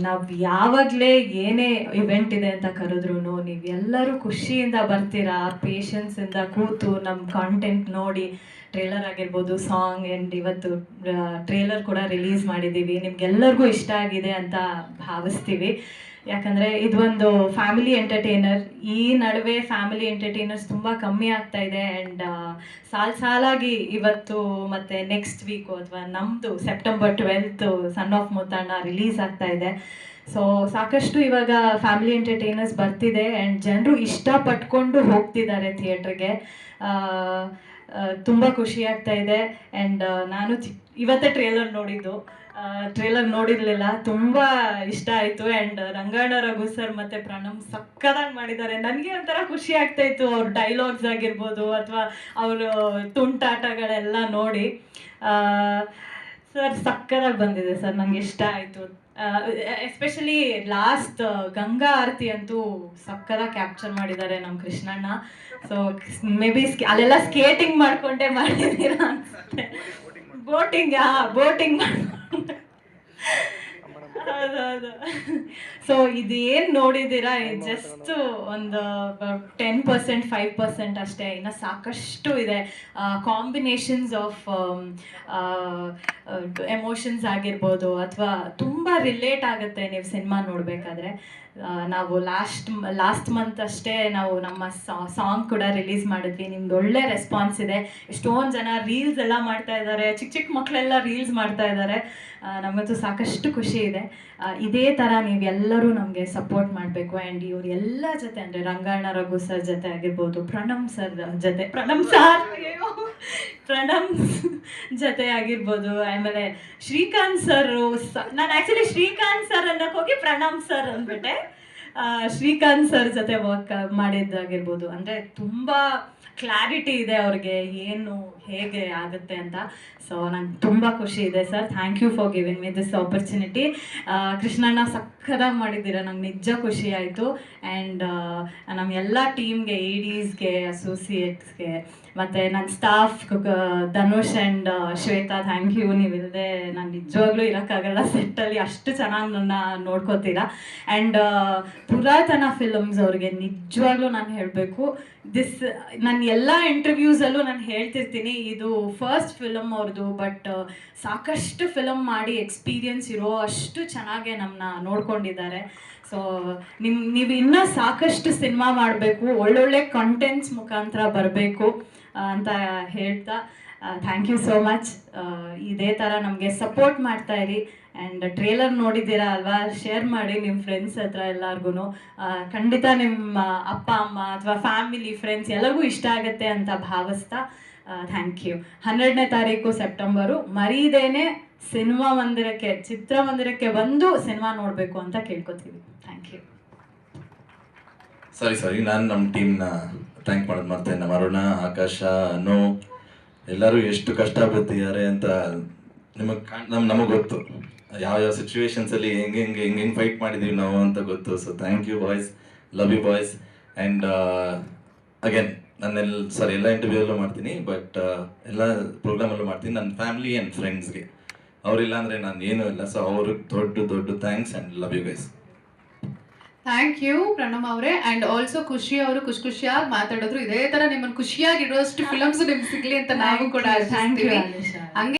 ನಾವು ಯಾವಾಗಲೇ ಏನೇ ಇವೆಂಟ್ ಇದೆ ಅಂತ ಕರೆದ್ರು ನೀವೆಲ್ಲರೂ ಖುಷಿಯಿಂದ ಬರ್ತೀರಾ ಪೇಷನ್ಸಿಂದ ಕೂತು ನಮ್ಮ ಕಾಂಟೆಂಟ್ ನೋಡಿ ಟ್ರೇಲರ್ ಆಗಿರ್ಬೋದು ಸಾಂಗ್ ಆ್ಯಂಡ್ ಇವತ್ತು ಟ್ರೇಲರ್ ಕೂಡ ರಿಲೀಸ್ ಮಾಡಿದ್ದೀವಿ. ನಿಮ್ಗೆಲ್ಲರಿಗೂ ಇಷ್ಟ ಆಗಿದೆ ಅಂತ ಭಾವಿಸ್ತೀವಿ. ಯಾಕಂದರೆ ಇದೊಂದು ಫ್ಯಾಮಿಲಿ ಎಂಟರ್ಟೈನರ್ ಈ ನಡುವೆ ಫ್ಯಾಮಿಲಿ ಎಂಟರ್ಟೈನರ್ಸ್ ತುಂಬ ಕಮ್ಮಿ ಆಗ್ತಾ ಇದೆ ಆ್ಯಂಡ್ ಸಾಲು ಸಾಲಾಗಿ ಇವತ್ತು ಮತ್ತು ನೆಕ್ಸ್ಟ್ ವೀಕು ಅಥವಾ ನಮ್ಮದು September twelfth son of Muthanna release ಆಗ್ತಾ ಇದೆ. ಸೊ ಸಾಕಷ್ಟು ಇವಾಗ ಫ್ಯಾಮಿಲಿ ಎಂಟರ್ಟೈನರ್ಸ್ ಬರ್ತಿದೆ ಆ್ಯಂಡ್ ಜನರು ಇಷ್ಟಪಟ್ಕೊಂಡು ಹೋಗ್ತಿದ್ದಾರೆ ಥಿಯೇಟ್ರಿಗೆ ತುಂಬ ಖುಷಿ ಆಗ್ತಾ ಇದೆ. ಆ್ಯಂಡ್ ನಾನು ಇವತ್ತೇ ಟ್ರೇಲರ್ ನೋಡಿದ್ದು. ಟ್ರೇಲರ್ ನೋಡಿರಲಿಲ್ಲ. ತುಂಬ ಇಷ್ಟ ಆಯಿತು. ಆ್ಯಂಡ್ ರಂಗಣ್ಣ ರಘು ಸರ್ ಮತ್ತು ಪ್ರಣಮ್ ಸಕ್ಕದಾಗಿ ಮಾಡಿದ್ದಾರೆ. ನನಗೆ ಒಂಥರ ಖುಷಿ ಆಗ್ತಾ ಇತ್ತು ಅವ್ರ ಡೈಲಾಗ್ಸ್ ಆಗಿರ್ಬೋದು ಅಥವಾ ಅವರು ತುಂಟಾಟಗಳೆಲ್ಲ ನೋಡಿ. ಸರ್ ಸಕ್ಕರಾಗಿ ಬಂದಿದೆ ಸರ್ ನಂಗೆ ಇಷ್ಟ ಆಯಿತು. ಎಸ್ಪೆಷಲಿ ಲಾಸ್ಟ್ ಗಂಗಾ ಆರತಿ ಅಂತೂ ಸಕ್ಕರಾಗಿ ಕ್ಯಾಪ್ಚರ್ ಮಾಡಿದ್ದಾರೆ ನಮ್ಮ ಕೃಷ್ಣಣ್ಣ. ಸೊ ಮೇ ಬಿ ಅಲ್ಲೆಲ್ಲ ಸ್ಕೇಟಿಂಗ್ ಮಾಡ್ಕೊಂಡೇ ಮಾಡಿದ್ದೀರಾ ಅನ್ಸುತ್ತೆ. ಬೋಟಿಂಗ್ ಬೋಟಿಂಗ್ ಮಾಡ್ಕೊಂಡು ಹೌದೌದು ಸೊ ಇದೇನು ನೋಡಿದ್ದೀರಾ? ಜಸ್ಟ್ ಒಂದು ಟೆನ್ ಪರ್ಸೆಂಟ್ ಫೈವ್ ಪರ್ಸೆಂಟ್ ಅಷ್ಟೇ. ಇನ್ನು ಸಾಕಷ್ಟು ಇದೆ. ಕಾಂಬಿನೇಷನ್ಸ್ ಆಫ್ ಎಮೋಷನ್ಸ್ ಆಗಿರ್ಬೋದು ಅಥವಾ ರಿಲೇಟ್ ಆಗುತ್ತೆ ನೀವು ಸಿನಿಮಾ ನೋಡಬೇಕಾದ್ರೆ. ನಾವು ಲಾಸ್ಟ್ ಲಾಸ್ಟ್ ಮಂತ್ ಅಷ್ಟೇ ನಾವು ನಮ್ಮ ಸಾಂಗ್ ಕೂಡ ರಿಲೀಸ್ ಮಾಡಿದ್ವಿ. ನಿಮ್ದು ಒಳ್ಳೆ ರೆಸ್ಪಾನ್ಸ್ ಇದೆ. ಎಷ್ಟೊಂದು ಜನ ರೀಲ್ಸ್ ಎಲ್ಲ ಮಾಡ್ತಾ ಇದ್ದಾರೆ. ಚಿಕ್ಕ ಚಿಕ್ಕ ಮಕ್ಕಳೆಲ್ಲ ರೀಲ್ಸ್ ಮಾಡ್ತಾ ಇದ್ದಾರೆ. ನಮಗಂತೂ ಸಾಕಷ್ಟು ಖುಷಿ ಇದೆ. ಇದೇ ಥರ ನೀವೆಲ್ಲರೂ ನಮಗೆ ಸಪೋರ್ಟ್ ಮಾಡಬೇಕು. ಆ್ಯಂಡ್ ಇವ್ರ ಎಲ್ಲ ಜೊತೆ ಅಂದರೆ ರಂಗಾಯಣ ರಘು ಸರ್ ಜೊತೆ ಆಗಿರ್ಬೋದು, ಪ್ರಣಮ್ ಸರ್ ಜೊತೆ, ಪ್ರಣಮ್ ಸರ್ ಪ್ರಣಮ್ ಜೊತೆ ಆಗಿರ್ಬೋದು ಆಮೇಲೆ ಶ್ರೀಕಾಂತ್ ಸರ್ ನಾನು ಆ್ಯಕ್ಚುಲಿ ಶ್ರೀಕಾಂತ್ ಸರ್ ಅನ್ನಕ್ಕೆ ಹೋಗಿ ಪ್ರಣಮ್ ಸರ್ ಅಂದ್ಬಿಟ್ಟೆ. ಶ್ರೀಕಾಂತ್ ಸರ್ ಜೊತೆ ವರ್ಕ್ ಮಾಡಿದ್ದಾಗಿರ್ಬೋದು. ಅಂದರೆ ತುಂಬ ಕ್ಲಾರಿಟಿ ಇದೆ ಅವ್ರಿಗೆ, ಏನು ಹೇಗೆ ಆಗುತ್ತೆ ಅಂತ. ಸೊ ನಂಗೆ ತುಂಬ ಖುಷಿ ಇದೆ sir. Thank you for giving me this opportunity Krishnanna ಸಕ್ಕದಾಗಿ ಮಾಡಿದ್ದೀರಾ? ನಂಗೆ ನಿಜ ಖುಷಿ ಆಯಿತು. ಆ್ಯಂಡ್ ನಮ್ಮ ಎಲ್ಲ ಟೀಮ್ಗೆ ಇಡೀಸ್ಗೆ ಅಸೋಸಿಯೇಟ್ಸ್ಗೆ ಮತ್ತು ನನ್ನ staff Dhanush and Shweta thank you ನೀವಿಲ್ಲದೆ ನಾನು ನಿಜವಾಗ್ಲೂ ಇರೋಕ್ಕಾಗಲ್ಲ ಸೆಟ್ಟಲ್ಲಿ ಅಷ್ಟು ಚೆನ್ನಾಗಿ ನನ್ನ ನೋಡ್ಕೋತೀರಾ. ಆ್ಯಂಡ್ ಪುರಾತನ ಫಿಲಮ್ಸ್ ಅವ್ರಿಗೆ ನಿಜವಾಗ್ಲೂ ನಾನು ಹೇಳಬೇಕು. ದಿಸ್ ನನ್ನ ಎಲ್ಲ ಇಂಟರ್ವ್ಯೂಸಲ್ಲೂ ನಾನು ಹೇಳ್ತಿರ್ತೀನಿ. ಇದು ಫಸ್ಟ್ ಫಿಲಮ್ ಅವ್ರದ್ದು ಬಟ್ ಸಾಕಷ್ಟು ಫಿಲಮ್ ಮಾಡಿ ಎಕ್ಸ್ಪೀರಿಯನ್ಸ್ ಇರೋ ಅಷ್ಟು ಚೆನ್ನಾಗೆ ನಮ್ಮನ್ನ ನೋಡ್ಕೊಂಡಿದ್ದಾರೆ. ಸೊ ನಿಮ್, ನೀವು ಇನ್ನೂ ಸಾಕಷ್ಟು ಸಿನಿಮಾ ಮಾಡಬೇಕು, ಒಳ್ಳೊಳ್ಳೆ ಕಂಟೆಂಟ್ಸ್ ಮುಖಾಂತರ ಬರಬೇಕು ಅಂತ ಹೇಳ್ತಾ ಥ್ಯಾಂಕ್ ಯು ಸೋ ಮಚ್ ಇದೇ ಥರ ನಮಗೆ ಸಪೋರ್ಟ್ ಮಾಡ್ತಾ ಇರಿ. ಆ್ಯಂಡ್ ಟ್ರೇಲರ್ ನೋಡಿದ್ದೀರಾ ಅಲ್ವಾ? ಶೇರ್ ಮಾಡಿ ನಿಮ್ಮ ಫ್ರೆಂಡ್ಸ್ ಹತ್ರ ಎಲ್ಲರಿಗೂ ಖಂಡಿತ ನಿಮ್ಮ ಅಪ್ಪ, ಅಮ್ಮ ಅಥವಾ ಫ್ಯಾಮಿಲಿ ಫ್ರೆಂಡ್ಸ್ ಎಲ್ಲರಿಗೂ ಇಷ್ಟ ಆಗುತ್ತೆ ಅಂತ ಭಾವಿಸ್ತಾ ಥ್ಯಾಂಕ್ ಯು ಹನ್ನೆರಡನೇ ತಾರೀಕು ಸೆಪ್ಟೆಂಬರು ಮರೀದೇನೆ ಸಿನಿಮಾ ಮಂದಿರಕ್ಕೆ ಚಿತ್ರಮಂದಿರಕ್ಕೆ ಬಂದು ಸಿನಿಮಾ ನೋಡಬೇಕು ಅಂತ ಕೇಳ್ಕೊತೀವಿ. ಥ್ಯಾಂಕ್ ಯು ಸಾರಿ ಸಾರಿ ನಾನು ನಮ್ಮ ಟೀಮ್ನ ಥ್ಯಾಂಕ್ ಮಾಡೋದು ಮತ್ತೆ ನಮ್ಮ ಅರುಣ, ಆಕಾಶ, ಅನು, ಎಲ್ಲರೂ ಎಷ್ಟು ಕಷ್ಟ ಪಡ್ತಿದ್ದಾರೆ ಅಂತ ನಿಮಗೆ ನಮ್, ನಮಗೆ ಗೊತ್ತು. ಯಾವ ಯಾವ ಸಿಚುವೇಶನ್ಸಲ್ಲಿ ಹೆಂಗೆ ಹೆಂಗೆ ಹೆಂಗೆ ಹೆಂಗೆ ಫೈಟ್ ಮಾಡಿದ್ದೀವಿ ನಾವು ಅಂತ ಗೊತ್ತು. So thank you boys love you boys and again ನಾನೆಲ್ಲ ಸಾರಿ ಎಲ್ಲ ಇಂಟರ್ವ್ಯೂ ಎಲ್ಲ ಮಾಡ್ತೀನಿ ಬಟ್ ಎಲ್ಲ ಪ್ರೋಗ್ರಾಮಲ್ಲೂ ಮಾಡ್ತೀನಿ. ನನ್ನ ಫ್ಯಾಮಿಲಿ ಆ್ಯಂಡ್ ಫ್ರೆಂಡ್ಸ್ಗೆ ಅವರಿಲ್ಲ ಅಂದರೆ ನಾನು ಏನೂ ಇಲ್ಲ. ಸೊ ಅವ್ರಿಗೆ ದೊಡ್ಡ ದೊಡ್ಡ thanks and love you guys thank you Pranam ಅವರೇ. ಅಂಡ್ ಆಲ್ಸೋ ಖುಷಿ ಅವರು ಖುಷಿ ಖುಷಿಯಾಗಿ ಮಾತಾಡಿದ್ರು. ಇದೇ ತರ ನಿಮ್ಮನ್ನು ಖುಷಿಯಾಗಿರೋಷ್ಟು ಫಿಲಮ್ಸ್ ನಿಮ್ಗೆ ಸಿಗ್ಲಿ ಅಂತ ನಾವು ಕೂಡ ಥ್ಯಾಂಕ್ ಯು ಆಶಿಸ್ತೀವಿ. ಹಂಗೆ